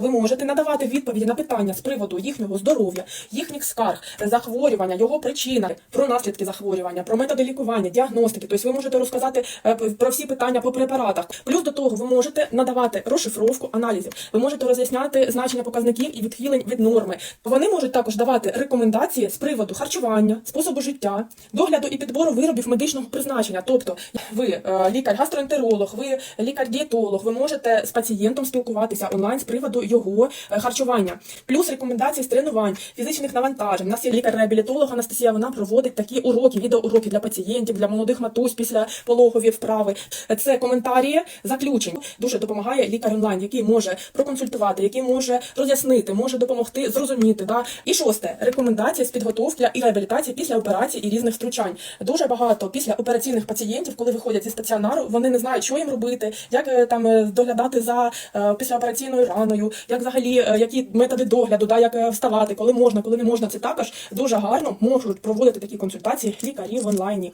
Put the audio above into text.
Ви можете надавати відповіді на питання з приводу їхнього здоров'я, їхніх скарг, захворювання, його причини, про наслідки захворювання, про методи лікування, діагностики. Тобто ви можете розказати е, про всі питання по препаратах. Плюс до того, ви можете надавати розшифровку аналізів. Ви можете роз'ясняти значення показників і відхилень від норми. Вони можуть також давати рекомендації з приводу харчування, способу життя, догляду і підбору виробів медичного призначення. Тобто, ви е, лікар-гастроентеролог, ви лікар-дієтолог, ви можете з пацієнтом спілкуватися онлайн з приводу його е, харчування, плюс рекомендації з тренувань, фізичних навантажень. У нас є лікар-реабілітолог Анастасія. Вона проводить такі уроки, відеоуроки для пацієнтів, для молодих матусь після пологові вправи. Це коментарі заключень. Дуже допомагає лікар онлайн, який може проконсультувати, який може роз'яснити, може допомогти зрозуміти. Да? І шосте рекомендації з підготовки і реабілітації після операцій і різних втручань. Дуже багато після операційних пацієнтів, коли виходять зі стаціонару, вони не знають, що їм робити, як е, там е, доглядати за післяопераційною раною, як взагалі е, які методи догляду, да, як е, вставати, коли можна, коли не можна. Це також дуже гарно можуть проводити такі консультації лікарі в онлайні.